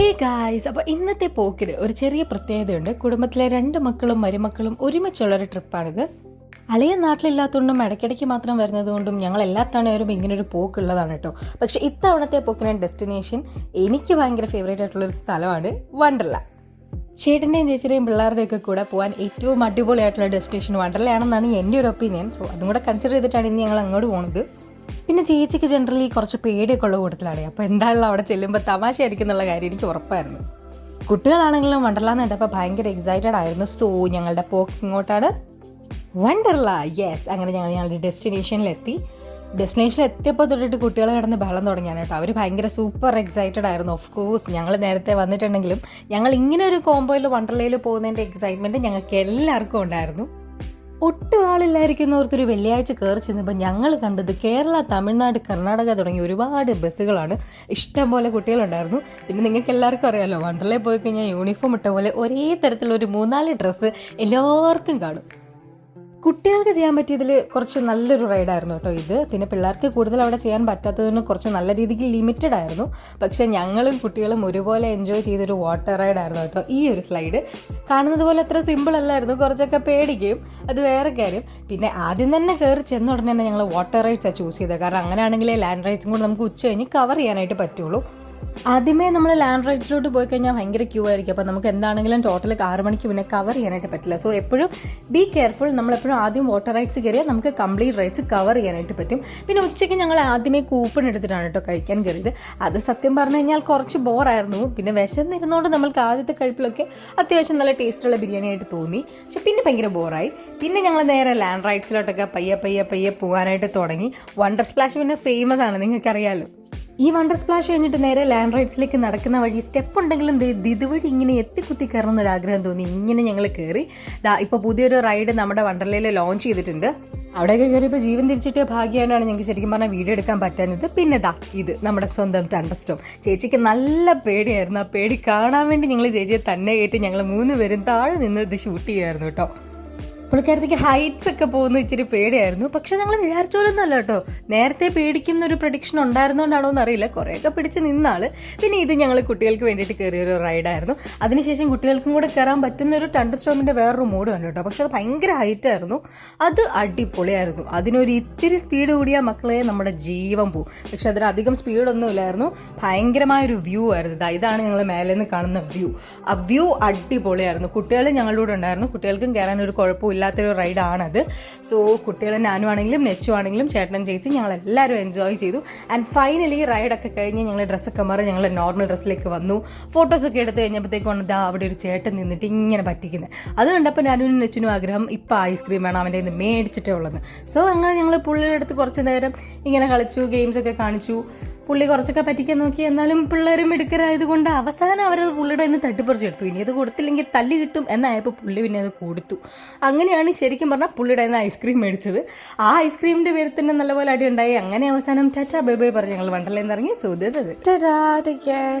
Hey guys അപ്പോൾ ഇന്നത്തെ പോക്കിൽ ഒരു ചെറിയ പ്രത്യേകതയുണ്ട്. കുടുംബത്തിലെ രണ്ട് മക്കളും മരുമക്കളും ഒരുമിച്ചുള്ളൊരു ട്രിപ്പാണിത്. അളിയ നാട്ടിലില്ലാത്തതുകൊണ്ടും ഇടയ്ക്കിടയ്ക്ക് മാത്രം വരുന്നതുകൊണ്ടും ഞങ്ങൾ എല്ലാ തവണയും ഇങ്ങനെ ഒരു പോക്കുള്ളതാണ് കേട്ടോ. പക്ഷേ ഇത്തവണത്തെ പോക്കിന് ഡെസ്റ്റിനേഷൻ എനിക്ക് ഭയങ്കര ഫേവറേറ്റ് ആയിട്ടുള്ളൊരു സ്ഥലമാണ് വണ്ടർല ചേട്ടന്റെയും ചേച്ചിയുടെയും പിള്ളേരുടെയൊക്കെ കൂടെ പോകാൻ ഏറ്റവും അടിപൊളിയായിട്ടുള്ള ഡെസ്റ്റിനേഷൻ വണ്ടർലയാണെന്നാണ് എന്റെ ഒരു ഒപ്പീനിയൻ സോ അതും കൂടെ കൺസിഡർ ചെയ്തിട്ടാണ് ഇന്ന് ഞങ്ങൾ അങ്ങോട്ട് പോകുന്നത് പിന്നെ ചേച്ചിക്ക് ജനറലി കുറച്ച് പേടിയൊക്കെ ഉള്ള കൂട്ടത്തിലാണ്. അപ്പോൾ എന്താണല്ലോ അവിടെ ചെല്ലുമ്പോൾ തമാശയായിരിക്കും എന്നുള്ള കാര്യം എനിക്ക് ഉറപ്പായിരുന്നു. കുട്ടികളാണെങ്കിലും വണ്ടർലാന്ന് കണ്ടപ്പോൾ ഭയങ്കര എക്സൈറ്റഡ് ആയിരുന്നു. സോ ഞങ്ങളുടെ പോക്ക് ഇങ്ങോട്ടാണ്. വണ്ടർല യെസ് അങ്ങനെ ഞങ്ങൾ ഞങ്ങളുടെ ഡെസ്റ്റിനേഷനിലെത്തി ഡെസ്റ്റിനേഷനിൽ എത്തിയപ്പോൾ തൊട്ടിട്ട് കുട്ടികൾ കിടന്ന് ബഹളം തുടങ്ങിയാണ് കേട്ടോ. അവർ ഭയങ്കര സൂപ്പർ എക്സൈറ്റഡ് ആയിരുന്നു. ഓഫ് കോഴ്സ് ഞങ്ങൾ നേരത്തെ വന്നിട്ടുണ്ടെങ്കിലും ഞങ്ങൾ ഇങ്ങനെ ഒരു കോമ്പോയിൽ വണ്ടർലയിൽ പോകുന്നതിന്റെ എക്സൈറ്റ്മെന്റ് ഞങ്ങൾക്ക് എല്ലാവർക്കും ഉണ്ടായിരുന്നു. ഒട്ടും ആളില്ലായിരിക്കുന്നവർക്കൊരു വെള്ളിയാഴ്ച കയറി ചെന്നപ്പോൾ ഞങ്ങൾ കണ്ടത് കേരള തമിഴ്നാട് കർണാടക തുടങ്ങിയ ഒരുപാട് ബസ്സുകളാണ്. ഇഷ്ടം പോലെ കുട്ടികളുണ്ടായിരുന്നു. പിന്നെ നിങ്ങൾക്ക് എല്ലാവർക്കും അറിയാമല്ലോ വണ്ടറിലെ പോയി കഴിഞ്ഞാൽ യൂണിഫോം ഇട്ട പോലെ ഒരേ തരത്തിലുള്ള ഒരു മൂന്നാൽ ഡ്രസ്സ് എല്ലാവർക്കും കാണും. കുട്ടികൾക്ക് ചെയ്യാൻ പറ്റിയതിൽ കുറച്ച് നല്ലൊരു റൈഡായിരുന്നു കേട്ടോ ഇത്. പിന്നെ പിള്ളേർക്ക് കൂടുതൽ അവിടെ ചെയ്യാൻ പറ്റാത്തതിന് കുറച്ച് നല്ല രീതിക്ക് ലിമിറ്റഡ് ആയിരുന്നു. പക്ഷേ ഞങ്ങളും കുട്ടികളും ഒരുപോലെ എൻജോയ് ചെയ്തൊരു വാട്ടർ റൈഡായിരുന്നു കേട്ടോ ഈ ഒരു സ്ലൈഡ് കാണുന്നത് പോലെ അത്ര സിമ്പിൾ അല്ലായിരുന്നു. കുറച്ചൊക്കെ പേടിക്കും. അത് വേറെ കാര്യം. പിന്നെ ആദ്യം തന്നെ കയറി ചെന്ന ഉടനെ തന്നെ ഞങ്ങൾ വാട്ടർ റൈഡ്സാണ് ചൂസ് ചെയ്തത്. കാരണം അങ്ങനെയാണെങ്കിലേ ലാൻഡ് റൈഡ്സും കൂടെ നമുക്ക് ഉച്ച കഴിഞ്ഞ് കവർ ചെയ്യാനായിട്ട് പറ്റുള്ളൂ. ആദ്യമേ നമ്മൾ ലാൻഡ് റൈഡ്സിലോട്ട് പോയി കഴിഞ്ഞാൽ ഭയങ്കര ക്യൂ ആയിരിക്കും. അപ്പോൾ നമുക്ക് എന്താണെങ്കിലും ടോട്ടൽ ആറ് മണിക്ക് പിന്നെ കവർ ചെയ്യാനായിട്ട് പറ്റില്ല. സോ എപ്പോഴും ബി കെയർഫുൾ നമ്മൾ എപ്പോഴും ആദ്യം വാട്ടർ റൈഡ്സ് കയറിയാൽ നമുക്ക് കംപ്ലീറ്റ് റൈഡ്സ് കവർ ചെയ്യാനായിട്ട് പറ്റും. പിന്നെ ഉച്ചയ്ക്ക് ഞങ്ങൾ ആദ്യമേ കൂപ്പൺ എടുത്തിട്ടാണ് കേട്ടോ കഴിക്കാൻ കയറിയത്. അത് സത്യം പറഞ്ഞു കഴിഞ്ഞാൽ കുറച്ച് ബോറായിരുന്നു പിന്നെ വിശന്നിരുന്നോണ്ട് നമ്മൾക്ക് ആദ്യത്തെ കഴിപ്പിലൊക്കെ അത്യാവശ്യം നല്ല ടേസ്റ്റുള്ള ബിരിയാണി ആയിട്ട് തോന്നി. പക്ഷെ പിന്നെ ഭയങ്കര ബോറായി പിന്നെ ഞങ്ങൾ നേരെ ലാൻഡ് റൈഡ്സിലോട്ടൊക്കെ പയ്യെ പയ്യെ പയ്യെ പോകാനായിട്ട് തുടങ്ങി. വണ്ടർ സ്പ്ലാഷ് പിന്നെ ഫേമസ് ആണ്. നിങ്ങൾക്കറിയാലോ. ഈ വണ്ടർ സ്പ്ലാഷ് കഴിഞ്ഞിട്ട് നേരെ ലാൻഡ് റൈഡ്സിലേക്ക് നടക്കുന്ന വഴി സ്റ്റെപ്പ് ഉണ്ടെങ്കിലും ഇതുവഴി ഇങ്ങനെ എത്തിക്കുത്തി കയറണം എന്നൊരാഗ്രഹം തോന്നി. ഇങ്ങനെ ഞങ്ങൾ കയറി ഇപ്പോൾ പുതിയൊരു റൈഡ് നമ്മുടെ വണ്ടർലയിൽ ലോഞ്ച് ചെയ്തിട്ടുണ്ട്. അവിടെയൊക്കെ കയറിയപ്പോൾ ജീവൻ തിരിച്ചിട്ട് ഭാഗ്യമായിട്ടാണ് ഞങ്ങൾക്ക് ശരിക്കും പറഞ്ഞാൽ വീഡിയോ എടുക്കാൻ പറ്റാഞ്ഞത്. പിന്നെ ദാ ഇത് നമ്മുടെ സ്വന്തം ടണ്ടസ്റ്റോം ചേച്ചിക്ക് നല്ല പേടിയായിരുന്നു. ആ പേടി കാണാൻ വേണ്ടി ഞങ്ങൾ ചേച്ചിയെ തന്നെ കയറ്റി ഞങ്ങൾ മൂന്ന് പേരും താഴെ നിന്ന് ഇത് ഷൂട്ട് ചെയ്യുമായിരുന്നു കേട്ടോ. പുള്ളിക്കാരത്തേക്ക് ഹൈറ്റ്സ് ഒക്കെ പോകുന്ന ഇച്ചിരി പേടിയായിരുന്നു. പക്ഷെ ഞങ്ങൾ വിചാരിച്ചോലൊന്നും അല്ല കേട്ടോ. നേരത്തെ പേടിക്കുന്ന ഒരു പ്രഡിക്ഷൻ ഉണ്ടായിരുന്നോണ്ടാണോ എന്ന് അറിയില്ല കുറേയൊക്കെ പിടിച്ച് നിന്നാൾ പിന്നെ ഇത് ഞങ്ങൾ കുട്ടികൾക്ക് വേണ്ടിയിട്ട് കയറിയൊരു റൈഡായിരുന്നു അതിനുശേഷം കുട്ടികൾക്കും കൂടെ കയറാൻ പറ്റുന്ന ഒരു ടണ്ടർ സ്റ്റോമിന്റെ വേറൊരു മൂഡ് കണ്ടു കേട്ടോ പക്ഷെ അത് ഭയങ്കര ഹൈറ്റായിരുന്നു അത് അടിപൊളിയായിരുന്നു. അതിനൊരു ഇത്തിരി സ്പീഡ് കൂടിയ മക്കളെ നമ്മുടെ ജീവൻ പോവും. പക്ഷെ അതിന് അധികം സ്പീഡൊന്നും ഇല്ലായിരുന്നു ഭയങ്കരമായ ഒരു വ്യൂ ആയിരുന്നു ഇതാണ് ഞങ്ങൾ മേലെ നിന്ന് കാണുന്ന വ്യൂ ആ വ്യൂ അടിപൊളിയായിരുന്നു. കുട്ടികൾ ഞങ്ങളുടെ കൂടെ ഉണ്ടായിരുന്നു. കുട്ടികൾക്കും കയറാൻ ഒരു കുഴപ്പമില്ലാത്തൊരു റൈഡാണത്. സോ കുട്ടികൾ ഞാനും ആണെങ്കിലും നെച്ചു ആണെങ്കിലും ചേട്ടനും ചേച്ചി ഞങ്ങൾ എല്ലാവരും എൻജോയ് ചെയ്തു ആൻഡ് ഫൈനലി റൈഡൊക്കെ കഴിഞ്ഞ് ഞങ്ങൾ ഡ്രസ്സൊക്കെ മാറി ഞങ്ങൾ നോർമൽ ഡ്രസ്സിലേക്ക് വന്നു. ഫോട്ടോസൊക്കെ എടുത്ത് കഴിഞ്ഞപ്പോഴത്തേക്കാണ് ദാ അവിടെ ഒരു ചേട്ടൻ നിന്നിട്ട് ഇങ്ങനെ പറ്റിക്കുന്നത് അത് കണ്ടപ്പോൾ ഞാനും നെച്ചിനും ആഗ്രഹം ഇപ്പം ഐസ്ക്രീം വേണം അവന്റെ നിന്ന് മേടിച്ചിട്ടേ ഉള്ളത് സോ അങ്ങനെ ഞങ്ങൾ പുള്ളിയുടെ അടുത്ത് കുറച്ച് നേരം ഇങ്ങനെ കളിച്ചു ഗെയിംസൊക്കെ കാണിച്ചു. പുള്ളി കുറച്ചൊക്കെ പറ്റിക്കാൻ നോക്കി. എന്നാലും പിള്ളേരും മിടുക്കരായതുകൊണ്ട് അവസാനം അവരത് പുള്ളിയുടെ നിന്ന് തട്ടിപ്പറിച്ചെടുത്തു ഇനി അത് കൊടുത്തില്ലെങ്കിൽ തല്ലി കിട്ടും എന്നായപ്പോൾ പുള്ളി പിന്നെ അത് കൊടുത്തു. അങ്ങനെയാണ് ശരിക്കും പറഞ്ഞാൽ പുള്ളിയുടെ നിന്ന് ഐസ്ക്രീം മേടിച്ചത്. ആ ഐസ്ക്രീമിന്റെ പേരിൽ തന്നെ നല്ലപോലെ അടി ഉണ്ടായി. അങ്ങനെ അവസാനം ടാറ്റാ ബൈ ബൈ പറഞ്ഞ് ഞങ്ങൾ വണ്ടലേന്ന് ഇറങ്ങി. So this take care